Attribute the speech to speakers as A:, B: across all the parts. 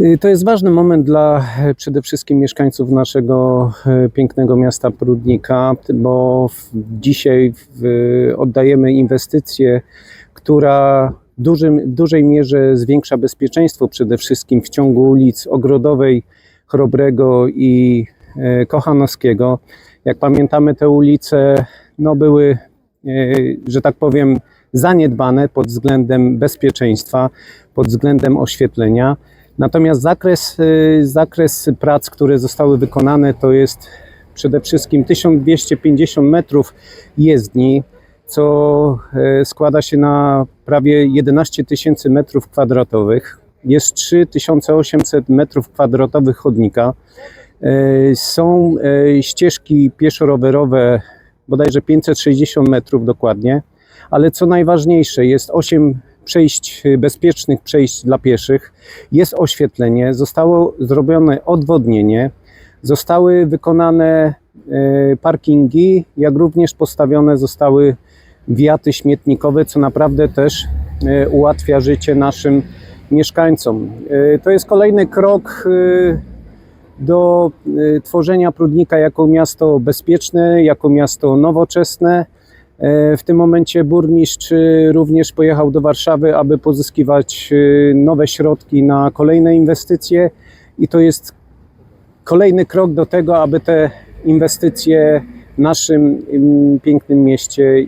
A: Y, To jest ważny moment dla e, przede wszystkim mieszkańców naszego e, pięknego miasta Prudnika, bo dzisiaj w, oddajemy inwestycję, która w dużym, dużej mierze zwiększa bezpieczeństwo przede wszystkim w ciągu ulic Ogrodowej, Chrobrego i e, Kochanowskiego. Jak pamiętamy, te ulice no, były, e, że tak powiem, zaniedbane pod względem bezpieczeństwa, pod względem oświetlenia. Natomiast zakres, y, zakres prac, które zostały wykonane, to jest przede wszystkim 1250 metrów jezdni, co e, składa się na prawie 11 tysięcy metrów kwadratowych. Jest 3800 metrów kwadratowych chodnika. E, Są e, ścieżki pieszo-rowerowe, bodajże 560 metrów dokładnie, ale co najważniejsze, jest 8 przejść, y, bezpiecznych przejść dla pieszych, jest oświetlenie, zostało zrobione odwodnienie, zostały wykonane e, parkingi, jak również postawione zostały wiaty śmietnikowe, co naprawdę też e, ułatwia życie naszym mieszkańcom. To jest kolejny krok do tworzenia Prudnika jako miasto bezpieczne, jako miasto nowoczesne. E, W tym momencie burmistrz również pojechał do Warszawy, aby pozyskiwać e, nowe środki na kolejne inwestycje i to jest kolejny krok do tego, aby te inwestycje w naszym mm, pięknym mieście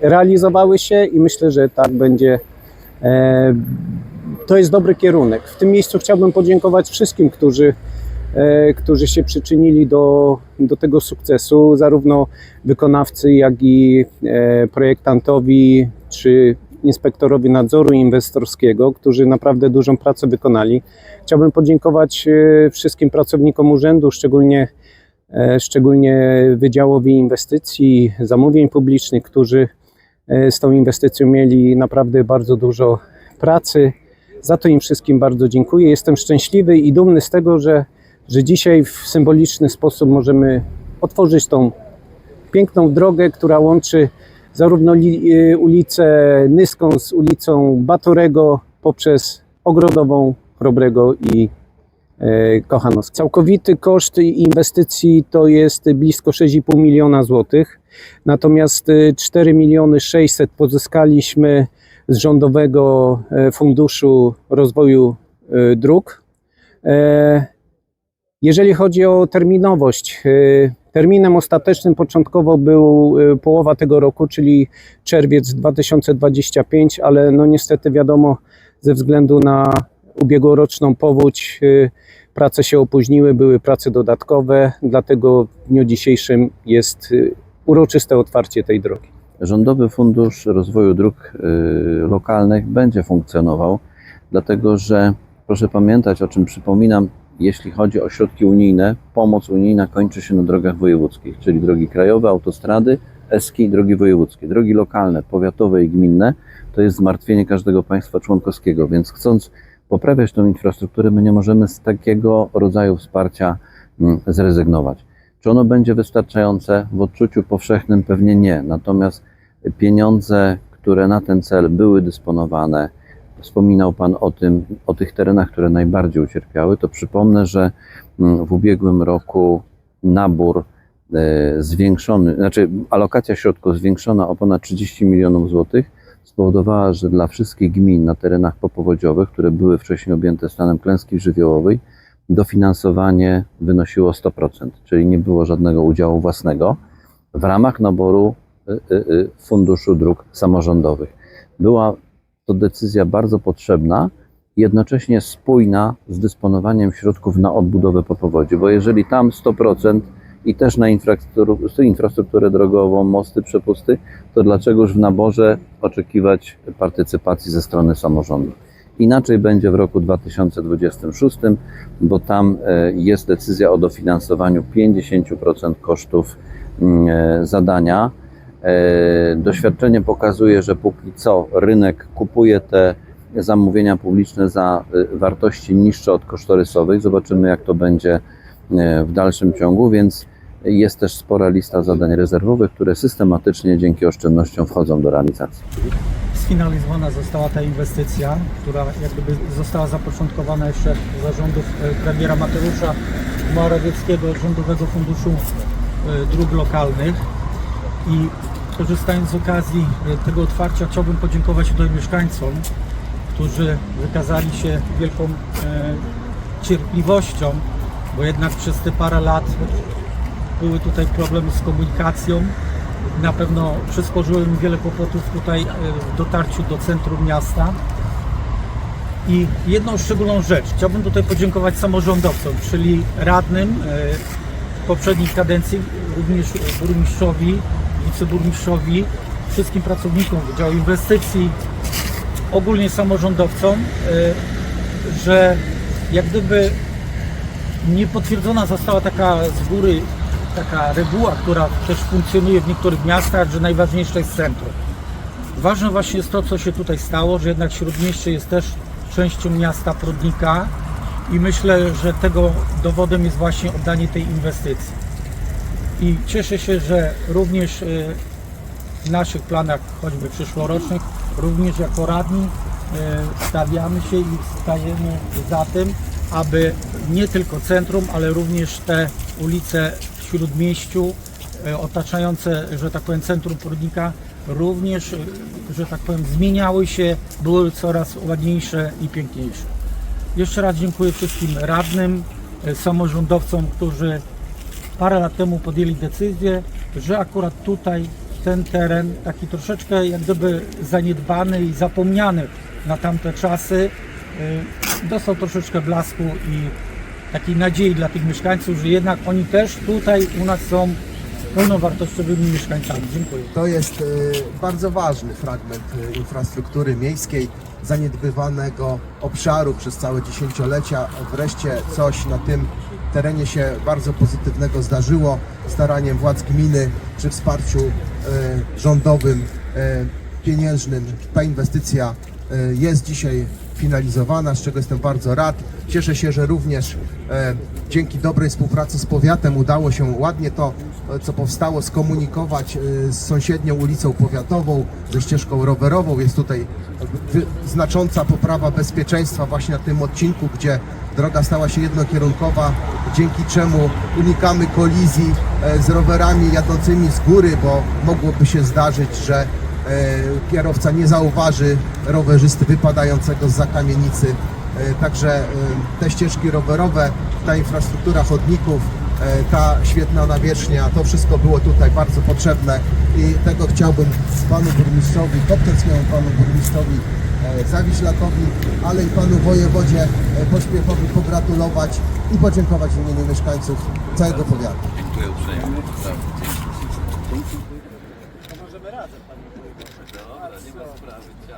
A: realizowały się i myślę, że tak będzie. E, To jest dobry kierunek. W tym miejscu chciałbym podziękować wszystkim, którzy, którzy się przyczynili do, do tego sukcesu, zarówno wykonawcy, jak i e, projektantowi czy inspektorowi nadzoru inwestorskiego, którzy naprawdę dużą pracę wykonali. Chciałbym podziękować e, wszystkim pracownikom urzędu, szczególnie, e, szczególnie Wydziałowi Inwestycji, Zamówień Publicznych, którzy e, z tą inwestycją mieli naprawdę bardzo dużo pracy. Za to im wszystkim bardzo dziękuję. Jestem szczęśliwy i dumny z tego, że, że dzisiaj w symboliczny sposób możemy otworzyć tą piękną drogę, która łączy zarówno y, ulicę Nyską z ulicą Batorego poprzez Ogrodową, Chrobrego i e, Kochanowską. Całkowity koszt inwestycji to jest blisko 6,5 miliona złotych, natomiast y, 4 miliony 600 pozyskaliśmy z Rządowego e, Funduszu Rozwoju e, Dróg. Jeżeli chodzi o terminowość, e, terminem ostatecznym początkowo był e, połowa tego roku, czyli czerwiec 2025, ale no niestety wiadomo, ze względu na ubiegłoroczną powódź e, prace się opóźniły, były prace dodatkowe, dlatego w dniu dzisiejszym jest uroczyste otwarcie tej drogi.
B: Rządowy Fundusz Rozwoju Dróg y, Lokalnych będzie funkcjonował, dlatego że proszę pamiętać, o czym przypominam, jeśli chodzi o środki unijne, pomoc unijna kończy się na drogach wojewódzkich, czyli drogi krajowe, autostrady, eski, drogi wojewódzkie. Drogi lokalne, powiatowe i gminne to jest zmartwienie każdego państwa członkowskiego, więc chcąc poprawiać tą infrastrukturę, my nie możemy z takiego rodzaju wsparcia mm, zrezygnować. Czy ono będzie wystarczające? W odczuciu powszechnym pewnie nie. Natomiast pieniądze, które na ten cel były dysponowane, wspominał Pan o tym, o tych terenach, które najbardziej ucierpiały, to przypomnę, że mm, w ubiegłym roku nabór e, zwiększony, znaczy alokacja środków zwiększona o ponad 30 milionów złotych spowodowała, że dla wszystkich gmin na terenach popowodziowych, które były wcześniej objęte stanem klęski żywiołowej, dofinansowanie wynosiło 100%, czyli nie było żadnego udziału własnego w ramach naboru y, y, y, Funduszu Dróg Samorządowych. Była to decyzja bardzo potrzebna, jednocześnie spójna z dysponowaniem środków na odbudowę po powodzie, bo jeżeli tam 100% i też na infrastrukturę, infrastrukturę drogową, mosty, przepusty, to dlaczegoż w naborze oczekiwać partycypacji ze strony samorządu? Inaczej będzie w roku 2026, bo tam e, jest decyzja o dofinansowaniu 50% kosztów mm, e, zadania. E, Doświadczenie pokazuje, że póki co rynek kupuje te zamówienia publiczne za e, wartości niższe od kosztorysowej. Zobaczymy, jak to będzie e, w dalszym ciągu, więc jest też spora lista zadań rezerwowych, które systematycznie dzięki oszczędnościom wchodzą do realizacji.
C: sfinalizowana została ta inwestycja, która jak gdyby została zapoczątkowana jeszcze za rządów e, premiera Mateusza Morawieckiego, Rządowego Funduszu Dróg Lokalnych. I korzystając z okazji e, tego otwarcia chciałbym podziękować tutaj mieszkańcom, którzy wykazali się wielką e, cierpliwością, bo jednak przez te parę lat były tutaj problemy z komunikacją. Na pewno przysporzyło mi wiele kłopotów tutaj e, w dotarciu do centrum miasta. I jedną szczególną rzecz, chciałbym tutaj podziękować samorządowcom, czyli radnym e, poprzedniej kadencji, również burmistrzowi, wiceburmistrzowi, wszystkim pracownikom Wydziału Inwestycji, ogólnie samorządowcom, e, że jak gdyby nie potwierdzona została taka z góry taka reguła, która też funkcjonuje w niektórych miastach, że najważniejsze jest centrum. Ważne właśnie jest to, co się tutaj stało, że jednak Śródmieście jest też częścią miasta Prudnika i myślę, że tego dowodem jest właśnie oddanie tej inwestycji. I cieszę się, że również y, w naszych planach, choćby przyszłorocznych, również jako radni y, stawiamy się i stajemy za tym, aby nie tylko centrum, ale również te ulice w Śródmieściu y, otaczające, że tak powiem, centrum Prudnika również, że tak powiem, zmieniały się, były coraz ładniejsze i piękniejsze. Jeszcze raz dziękuję wszystkim radnym, samorządowcom, którzy parę lat temu podjęli decyzję, że akurat tutaj ten teren, taki troszeczkę jak gdyby zaniedbany i zapomniany na tamte czasy, y, dostał troszeczkę blasku i takiej nadziei dla tych mieszkańców, że jednak oni też tutaj u nas są pełnowartościowymi mieszkańcami. Dziękuję.
D: To jest e, bardzo ważny fragment e, infrastruktury miejskiej, zaniedbywanego obszaru przez całe dziesięciolecia. Wreszcie coś na tym terenie się bardzo pozytywnego zdarzyło. Staraniem władz gminy przy wsparciu e, rządowym, e, pieniężnym ta inwestycja e, jest dzisiaj finalizowana, z czego jestem bardzo rad. Cieszę się, że również e, dzięki dobrej współpracy z powiatem udało się ładnie to, e, co powstało, skomunikować e, z sąsiednią ulicą powiatową, ze ścieżką rowerową. Jest tutaj znacząca poprawa bezpieczeństwa właśnie na tym odcinku, gdzie droga stała się jednokierunkowa, dzięki czemu unikamy kolizji e, z rowerami jadącymi z góry, bo mogłoby się zdarzyć, że kierowca nie zauważy rowerzysty wypadającego z kamienicy. E, Także e, te ścieżki rowerowe, ta infrastruktura chodników, e, ta świetna nawierzchnia, to wszystko było tutaj bardzo potrzebne i tego chciałbym panu burmistrzowi, Kopteckiemu panu burmistrzowi e, Zawiślakowi, ale i panu wojewodzie e, Pośpiechowi pogratulować i podziękować w imieniu mieszkańców całego powiatu.
B: Dziękuję uprzejmie. Brawo!